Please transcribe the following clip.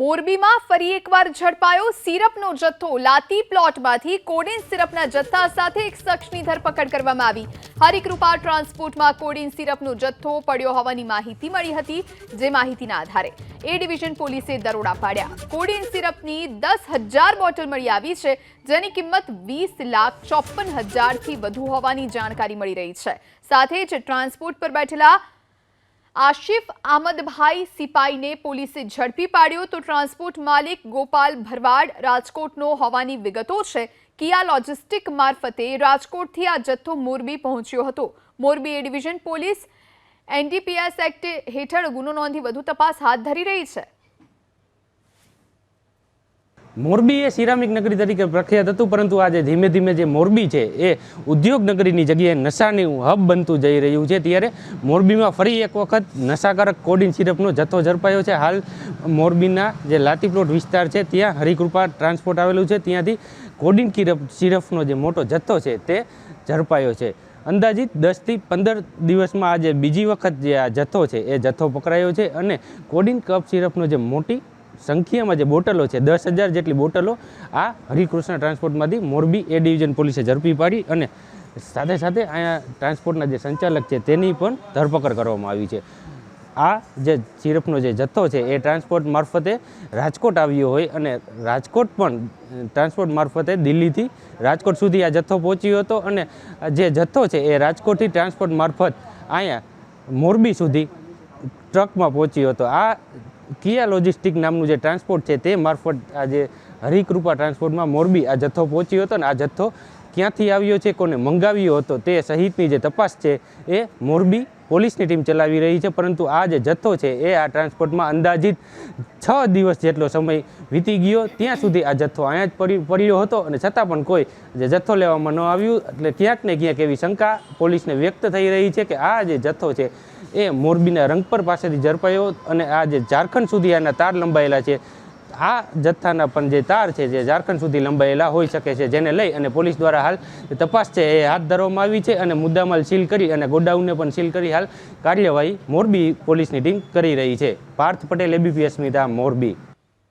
મોરબીમાં ફરી એકવાર ઝડપાયો સિરપનો જથ્થો. લાતી પ્લોટમાંથી કોડિન સિરપના જથ્થા સાથે એક શખ્સની ધરપકડ કરવામાં આવી. હરિકૃપા ટ્રાન્સપોર્ટમાં કોડિન સિરપનો જથ્થો પડ્યો હોવાની માહિતી મળી હતી, જે માહિતીના આધારે. એ ડિવિઝન પોલીસે દરોડા પાડ્યા. કોડિન સિરપની દસ હજાર બોટલ મળી આવી છે, જેની કિંમત વીસ લાખ ચોપન હજારથી વધુ હોવાની જાણકારી મળી રહી છે. સાથે જ ટ્રાન્સપોર્ટ પર બેઠેલા આશિફ આમદભાઈ સિપાઈને પોલીસે ઝડપી પાડ્યો તો ટ્રાન્સપોર્ટ માલિક ગોપાલ ભરવાડ રાજકોટનો હોવાની વિગતો છે. કિયા લોજિસ્ટિક મારફતે રાજકોટથી આ જથ્થો મોરબી પહોંચ્યો હતો. Morbi A division police, NDPS act હેઠળ ગુનો નોંધી વધુ તપાસ હાથ ધરી રહી છે. મોરબી એ સિરામિક નગરી તરીકે પ્રખ્યાત હતું, પરંતુ આજે ધીમે ધીમે જે મોરબી છે એ ઉદ્યોગ નગરીની જગ્યાએ નશાની હબ બનતું જઈ રહ્યું છે. ત્યારે મોરબીમાં ફરી એક વખત નશાકારક કોડિન સિરપનો જથ્થો ઝડપાયો છે. હાલ મોરબીના જે લાતીપ્લોટ વિસ્તાર છે, ત્યાં હરિકૃપા ટ્રાન્સપોર્ટ આવેલું છે. ત્યાંથી કોડિન કિરપ સિરપનો જે મોટો જથ્થો છે તે ઝડપાયો છે. અંદાજિત દસથી પંદર દિવસમાં આજે બીજી વખત જે આ જથ્થો છે, એ જથ્થો પકડાયો છે અને કોડિન કપ સિરપનો જે મોટી સંખ્યામાં જે બોટલો છે, દસ હજાર જેટલી બોટલો આ હરિકૃષ્ણ ટ્રાન્સપોર્ટમાંથી મોરબી એ ડિવિઝન પોલીસે ઝડપી પાડી અને સાથે સાથે અહીંયા ટ્રાન્સપોર્ટના જે સંચાલક છે, તેની પણ ધરપકડ કરવામાં આવી છે. આ જે સિરપનો જે જથ્થો છે, એ ટ્રાન્સપોર્ટ મારફતે રાજકોટ આવ્યો હોય અને રાજકોટ પણ ટ્રાન્સપોર્ટ મારફતે દિલ્હીથી રાજકોટ સુધી આ જથ્થો પહોંચ્યો હતો અને જે જથ્થો છે, એ રાજકોટથી ટ્રાન્સપોર્ટ મારફત અહીંયા મોરબી સુધી ટ્રકમાં પહોંચ્યો હતો. આ કિયા લોજિસ્ટિક નામનું જે ટ્રાન્સપોર્ટ છે તે મારફત આ જે હરિકૃપા ટ્રાન્સપોર્ટમાં મોરબી આ જથ્થો પહોંચ્યો હતો ને આ જથ્થો ક્યાંથી આવ્યો છે, કોને મંગાવ્યો હતો તે સહિતની જે તપાસ છે એ મોરબી પોલીસની ટીમ ચલાવી રહી છે, પરંતુ આ જે જથ્થો છે એ આ ટ્રાન્સપોર્ટમાં અંદાજિત છ દિવસ જેટલો સમય વીતી ગયો. ત્યાં સુધી આ જથ્થો અહીંયા જ પડી, પડ્યો હતો અને છતાં પણ કોઈ જે જથ્થો લેવામાં ન આવ્યું. એટલે ક્યાંક ને ક્યાંક એવી શંકા પોલીસને વ્યક્ત થઈ રહી છે કે આ જે જથ્થો છે એ મોરબીના રંગપર પાસેથી ઝડપાયો અને આ જે ઝારખંડ સુધી આના તાર લંબાયેલા છે આ જથ્થાના પણ જે તાર છે, જે ઝારખંડ સુધી લંબાયેલા હોઈ શકે છે, જેને લઈ અને પોલીસ દ્વારા હાલ તપાસ છે, એ હાથ ધરવામાં આવી છે અને મુદ્દામાલ સીલ કરી અને ગોડાઉનને પણ સીલ કરી હાલ કાર્યવાહી મોરબી પોલીસની ટીમ કરી રહી છે. પાર્થ પટેલ એબીપી અસ્મિતા મોરબી.